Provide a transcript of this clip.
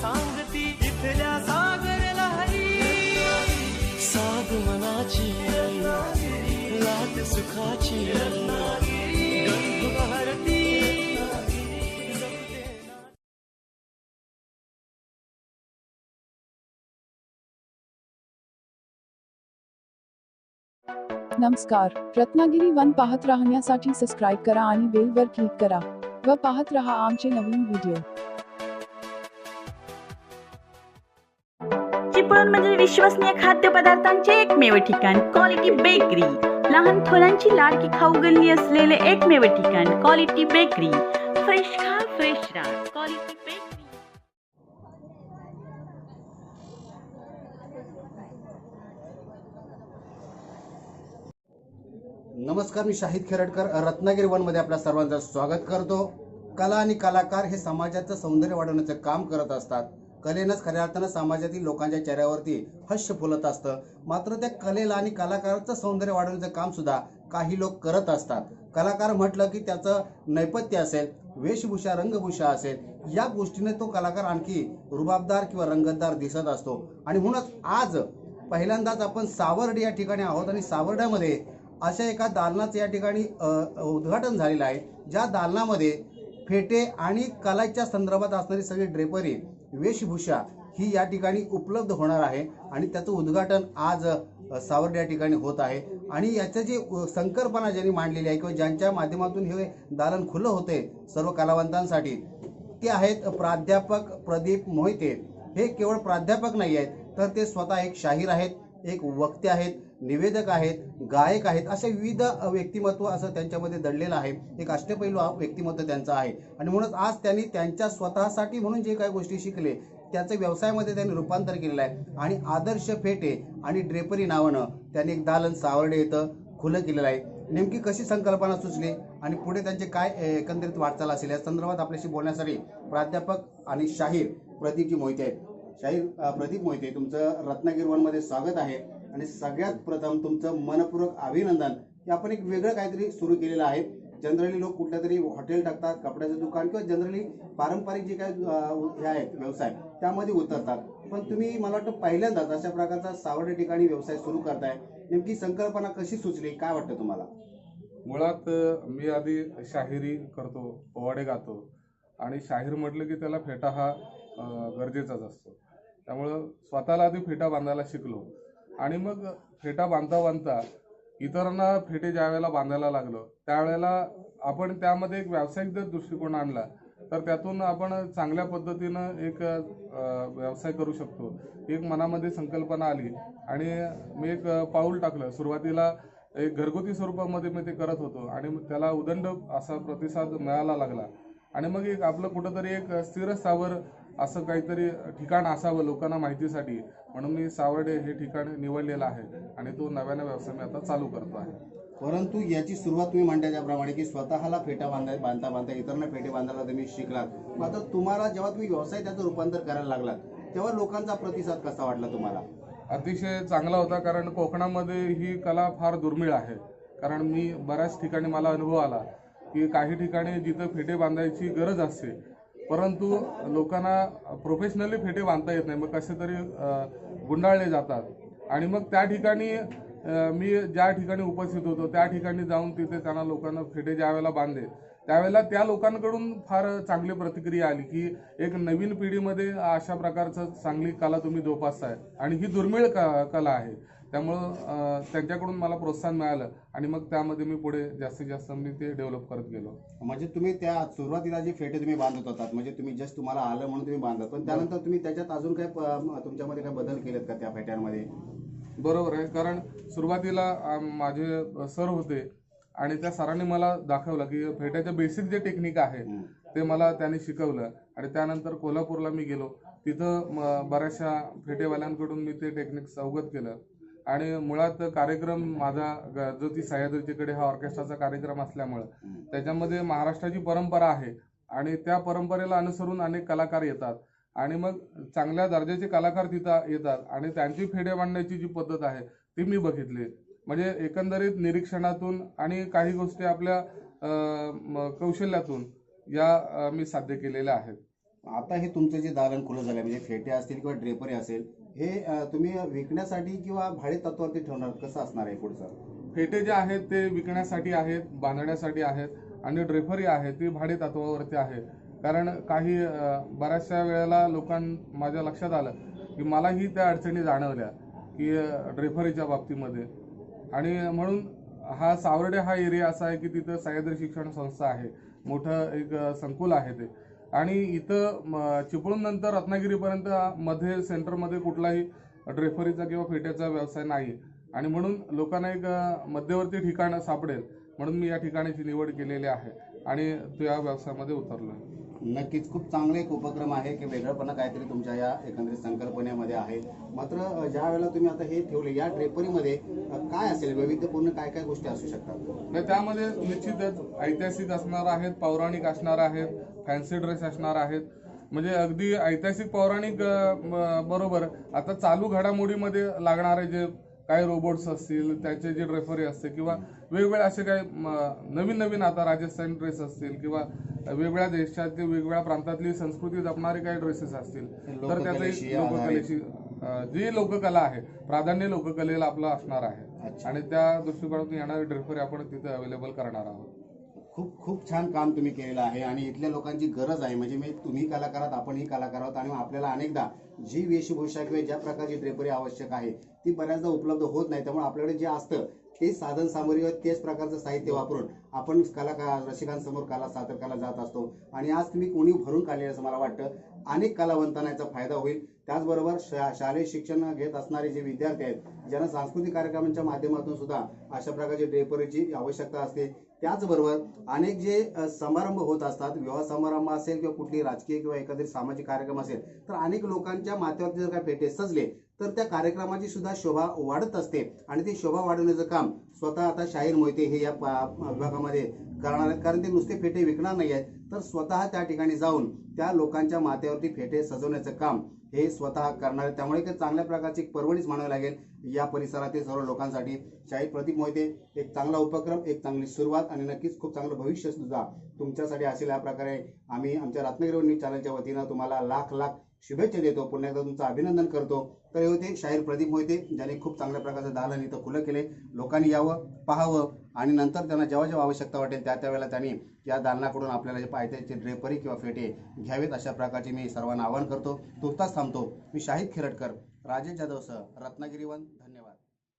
सांगती इथल्या सागर लहरी साध मनाची लाट सुखाची गंध नमस्कार. रत्नागिरी वन पाहत राहण्यासाठी सबस्क्राईब करा आणि बेल वर क्लिक करा. व पाहत रहा आमचे नवीन व्हिडिओ चिपळूण म्हणजे विश्वसनीय खाद्यपदार्थांचे एकमेव ठिकाण क्वालिटी बेकरी लहान थोरांची लाडकी खाऊ गल्ली असलेले एकमेव ठिकाण क्वालिटी बेकरी फ्रेश खा फ्रेश राहा क्वालिटी बेकरी नमस्कार मी शाहिद खेरडकर रत्नागिरी वनमध्ये आपल्या सर्वांचं स्वागत करतो. कला आणि कलाकार हे समाजाचं सौंदर्य वाढवण्याचं काम करत असतात. कलेनंच खऱ्या अर्थानं समाजातील लोकांच्या चेहऱ्यावरती हस्य फुलत असतं. मात्र त्या कलेला आणि कलाकाराचं सौंदर्य वाढवण्याचं काम सुद्धा काही लोक करत असतात. कलाकार म्हटलं की त्याचं नैपत्य असेल वेशभूषा रंगभूषा असेल या गोष्टीने तो कलाकार आणखी रुबाबदार किंवा रंगतदार दिसत असतो. आणि म्हणूनच आज पहिल्यांदाच आपण सावर्डे या ठिकाणी आहोत आणि सावर्ड्यामध्ये अशा एका दालनाचं या ठिकाणी उद्घाटन झालेलं आहे. ज्या दालनामध्ये फेटे आणि कलाच्या संदर्भात असणारी सगळी ड्रेपरी वेशभूषा ही या ठिकाणी उपलब्ध होणार आहे आणि त्याचं उद्घाटन आज अ, सावर्डे या ठिकाणी होत आहे. आणि याचं जे संकल्पना ज्यांनी मांडलेली आहे किंवा ज्यांच्या माध्यमातून हे दालन खुलं होते सर्व कलावंतांसाठी ते आहेत प्राध्यापक प्रदीप मोहिते. हे केवळ प्राध्यापक नाही आहेत तर ते स्वतः एक शाहीर आहेत एक वक्ते आहेत निवेदक आहेत गायक आहेत असे विविध व्यक्तिमत्व असं त्यांच्यामध्ये दडलेलं आहे. एक अष्टपैलू हा व्यक्तिमत्व त्यांचं आहे. आणि म्हणून आज त्यांनी त्यांच्या स्वतःसाठी म्हणून जे काही गोष्टी शिकले त्याचं व्यवसायामध्ये त्यांनी रूपांतर केलेलं आहे. आणि आदर्श फेटे आणि ड्रेपरी नावानं त्यांनी एक दालन सावर्डे येतं खुलं केलेलं आहे. नेमकी कशी संकल्पना सुचली आणि पुढे त्यांचे काय एकंदरीत वाटचाल असेल या संदर्भात आपल्याशी बोलण्यासाठी प्राध्यापक आणि शाहीर प्रदीपजी मोहिते आहेत. शाहीर प्रदीप मोहिते तुमचं रत्नागिरी वनमध्ये स्वागत आहे. आणि सगळ्यात प्रथम तुमचं मनपूर्वक अभिनंदन. की आपण एक वेगळं काहीतरी सुरू केलेलं आहे. जनरली लोक कुठल्या तरी हॉटेल टाकतात कपड्याचं दुकान किंवा जनरली पारंपरिक जे काही हे आहेत व्यवसाय त्यामध्ये उतरतात. पण तुम्ही मला वाटतं पहिल्यांदाच अशा प्रकारचा सावडे ठिकाणी व्यवसाय सुरू करताय. नेमकी संकल्पना कशी सुचली? काय वाटतं तुम्हाला? मुळात मी आधी शाहिरी करतो पोवाडे गातो. आणि शाहीर म्हटलं की त्याला फेटा हा गरजेचाच असतो. त्यामुळं स्वतःला आधी फेटा बांधायला शिकलो. आणि मग फेटा बांधता बांधता इतरांना फेटे ज्या वेळेला बांधायला लागलो त्यावेळेला आपण त्यामध्ये एक व्यावसायिक जर दृष्टिकोन आणला तर त्यातून आपण चांगल्या पद्धतीनं एक व्यवसाय करू शकतो. एक मनामध्ये संकल्पना आली आणि मी एक पाऊल टाकलं. सुरुवातीला एक घरगुती स्वरूपामध्ये मी ते करत होतो आणि मग त्याला उदंड असा प्रतिसाद मिळायला लागला. आणि मग एक आपलं कुठंतरी एक स्थिर स्थावर असं काहीतरी ठिकाण असावं लोकांना माहितीसाठी. म्हणून मी सावर्डे हे ठिकाण निवडलेलं आहे आणि तो नव्याने व्यवसाय मी आता चालू करतो आहे. परंतु याची सुरुवात तुम्ही म्हणता त्याप्रमाणे की स्वतःला फेटा बांधाय बांधता बांधता इतरांना फेटे बांधायला तुम्ही शिकलात. आता तुम्हाला जेव्हा तुम्ही व्यवसाय त्याचं रूपांतर करायला लागलात तेव्हा लोकांचा प्रतिसाद कसा वाटला तुम्हाला? अतिशय चांगला होता कारण कोकणामध्ये ही कला फार दुर्मिळ आहे. कारण मी बऱ्याच ठिकाणी मला अनुभव आला की काही ठिकाणी जिथं फेटे बांधायची गरज असते परंतु लोकांना प्रोफेशनली फेटे बांधता येत नाही. मग कसे तरी गुंडाळले जातात. आणि मग त्या ठिकाणी मी ज्या ठिकाणी उपस्थित होतो त्या ठिकाणी जाऊन तिथे त्यांना लोकांना फेटे ज्या वेळेला बांधले त्यावेळेला त्या लोकांकडून फार चांगली प्रतिक्रिया आली की एक नवीन पिढीमध्ये अशा प्रकारचं चांगली कला तुम्ही जोपासताय. आणि ही दुर्मिळ क कला आहे. त्यामुळं त्यांच्याकडून मला प्रोत्साहन मिळालं आणि मग त्यामध्ये मी पुढे जास्तीत जास्त मी ते डेव्हलप करत गेलो. म्हणजे तुम्ही त्या सुरुवातीला जे फेटे तुम्ही बांधत होतात म्हणजे तुम्ही जस्ट तुम्हाला आलं म्हणून तुम्ही बांधत पण त्यानंतर तुम्ही त्याच्यात अजून काय तुमच्यामध्ये काय बदल केलेत का त्या फेट्यांमध्ये? बरोबर आहे कारण सुरुवातीला माझे सर होते आणि त्या सरांनी मला दाखवलं की फेट्याचं बेसिक जे टेक्निक आहे. ते मला त्यांनी शिकवलं आणि त्यानंतर कोल्हापूरला मी गेलो. तिथं बऱ्याचशा फेटेवाल्यांकडून मी ते टेक्निक अवगत केलं. आणि मुळात कार्यक्रम माझा ग- जो ती सह्याद्रीच्याकडे हा ऑर्केस्ट्राचा कार्यक्रम असल्यामुळं. त्याच्यामध्ये महाराष्ट्राची परंपरा आहे आणि त्या परंपरेला अनुसरून अनेक कलाकार येतात आणि मग चांगल्या दर्जाचे कलाकार तिथं येतात आणि त्यांची फेडे मांडण्याची जी पद्धत आहे ती मी बघितली म्हणजे एकंदरीत निरीक्षणातून आणि काही गोष्टी आपल्या कौशल्यातून या मी साध्य केलेल्या आहेत आता हे तुमचं जे दालन खुलं झालं म्हणजे फेटे असतील किंवा ड्रेपरी असेल हे तुम्ही विकण्यासाठी किंवा भाडे तत्वावरती ठेवणार कसं असणार आहे पुढचं? फेटे जे आहेत ते विकण्यासाठी आहेत बांधण्यासाठी आहेत आणि ड्रेफरी आहे ती भाडे तत्वावरती आहे. कारण काही बऱ्याचशा वेळेला लोकां माझ्या लक्षात आलं की मलाही त्या अडचणी जाणवल्या की ड्रेफरीच्या बाबतीमध्ये. आणि म्हणून हा सावर्डे हा एरिया असा आहे की तिथं सह्याद्री शिक्षण संस्था आहे. मोठं एक संकुल आहे ते. आणि इथं चिपळूण चिपळूणनंतर रत्नागिरीपर्यंत मध्ये सेंटरमध्ये कुठलाही ड्रेफरीचा किंवा फेट्याचा व्यवसाय नाही आणि म्हणून लोकांना एक मध्यवर्ती ठिकाण सापडेल. म्हणून मी या ठिकाणाची निवड केलेली आहे. आणि त्या व्यवसायामध्ये उतरलो आहे नक्कीच खूप चांगला एक उपक्रम आहे की वेगळंपणा काहीतरी तुमच्या या एकंदरीत संकल्पनेमध्ये आहे. मात्र ज्या वेळेला तुम्ही आता हे ठेवले या ड्रेपरीमध्ये काय असेल? वैविध्यपूर्ण काय काय गोष्टी असू शकतात? नाही त्यामध्ये निश्चितच ऐतिहासिक असणार आहेत पौराणिक असणार आहेत फॅन्सी ड्रेस असणार आहेत. म्हणजे अगदी ऐतिहासिक पौराणिक बरोबर. आता चालू घडामोडीमध्ये लागणारे जे काही रोबोट्स असतील त्याचे जे ड्रेफरी असते किंवा वेगवेगळे असे काही नवीन नवीन आता राजस्थानी ड्रेस असतील किंवा वेगवेगळ्या देशातील वेगवेगळ्या प्रांतातली संस्कृती जपणारे काही ड्रेसेस असतील. तर त्याचं लोककलेशी जी लोककला आहे प्राधान्य लोककलेला आपलं असणार आहे. आणि त्या दृष्टिकोनातून येणारी ड्रेफरी आपण तिथे अवेलेबल करणार आहोत. खूप खूप छान काम तुम्ही केलेलं आहे आणि इथल्या लोकांची गरज आहे. म्हणजे मी तुम्ही कलाकार आहात आपणही कलाकार आहोत आणि आपल्याला अनेकदा जी वेशभूषा किंवा ज्या प्रकारची ड्रेपरी आवश्यक आहे ती बऱ्याचदा उपलब्ध होत नाही. त्यामुळे आपल्याकडे जे असतं ते साधन सामग्री व तेच प्रकारचं साहित्य वापरून आपण कलाकार रसिकांसमोर कला सादर करायला जात असतो. आणि आज तुम्ही कोणी भरून काढले असं मला वाटतं अनेक कलावंतांना याचा फायदा होईल. त्याचबरोबर शा शालेय शिक्षण घेत असणारे जे विद्यार्थी आहेत ज्यांना सांस्कृतिक कार्यक्रमांच्या माध्यमातून सुद्धा अशा प्रकारची ड्रेपरीची आवश्यकता असते. त्याचबरोबर अनेक जे समारंभ होत असतात विवाह समारंभ असेल किंवा कुठली राजकीय किंवा एखादी सामाजिक कार्यक्रम असेल तर अनेक लोकांच्या माथ्यावरती जर काही फेटे सजले तर त्या कार्यक्रमाची सुद्धा शोभा वाढत असते. आणि ती शोभा वाढवण्याचं काम स्वतः आता शाहीर मोहिते हे या विभागामध्ये करणार आहेत. कारण ते नुसते फेटे विकणार नाही आहेत. तर स्वतः त्या ठिकाणी जाऊन त्या लोकांच्या माथ्यावरती फेटे सजवण्याचं काम हे स्वतः करणार आहेत. त्यामुळे एक चांगल्या प्रकारची परवणीच म्हणावी लागेल या परिसरातील सर्व लोकांसाठी. शाहीर प्रदीप मोहिते एक चांगला उपक्रम एक चांगली सुरुवात आणि नक्कीच खूप चांगलं भविष्य सुद्धा तुमच्यासाठी असेल. या प्रकारे आम्ही आमच्या रत्नागिरी न्यूज चॅनलच्या वतीनं तुम्हाला लाख लाख शुभेच्छा देतो. पुन्हा एकदा तुमचं अभिनंदन करतो. तर हे होते शाहीर प्रदीप मोहिते. ज्याने खूप चांगल्या प्रकारचं दालन इथं खुलं केले लोकांनी यावं पाहावं आणि नंतर त्यांना जेव्हा जेव्हा आवश्यकता वाटेल त्या त्यावेळेला त्यांनी या दालनाकडून आपल्याला जे पाहिजे ते ड्रेपरी किंवा फेटे घ्यावेत अशा प्रकारचे मी सर्वांना आवाहन करतो. तुर्तास थांबतो. मी शाहिद खिरटकर राजेश जाधवसह रत्नागिरी वन.